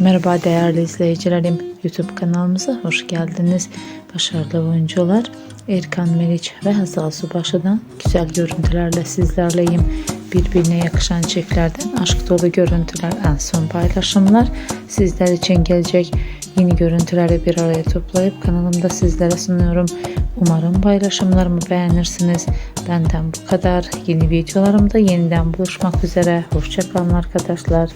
Merhaba değerli izleyicilerim. YouTube kanalımıza hoş geldiniz. Başarılı oyuncular Erkan Meriç ve Hazal Subaşı'dan güzel görüntülerle sizlerleyim. Birbirine yakışan çiftlerden aşk dolu görüntüler, en son paylaşımlar sizler için gelecek. Yeni görüntüleri bir araya toplayıp kanalımda sizlere sunuyorum. Umarım paylaşımlarımı beğenirsiniz. Benden bu kadar. Yeni videolarımda yeniden buluşmak üzere. Hoşçakalın arkadaşlar.